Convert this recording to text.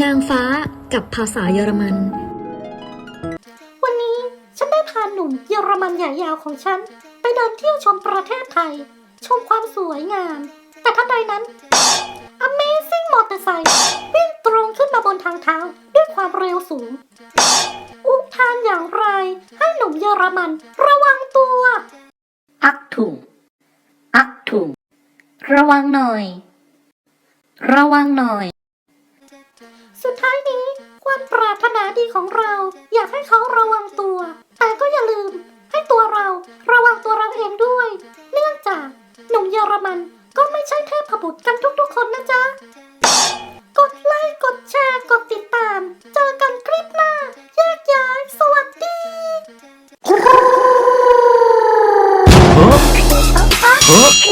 นางฟ้ากับภาษาเยอรมัน วันนี้ฉันได้พาหนุ่มเยอรมันใหญ่ยาวของฉัน ไปเดินเที่ยวชมประเทศไทย ชมความสวยงาม แต่ทันใดนั้น Amazing มอเตอร์ไซค์วิ่งตรงขึ้นมาบนทางเท้าด้วยความเร็วสูง อุทานอย่างไร ให้หนุ่มเยอรมันระวังตัว อักถุงอักถุงระวังหน่อย ระวังหน่อย สุดท้ายนี้ ความปรารถนาดีของเรา อยากให้เขาระวังตัว แต่ก็อย่าลืม ให้ตัวเราระวังตัวเราเองด้วย เนื่องจากหนุ่มเยอรมันก็ไม่ใช่เทพผบุตรกันทุกๆคนนะจ๊ะ กดไลค์กดแชร์ กดติดตาม เจอกันคลิปหน้า แยกย้าย สวัสดีฮะฮะ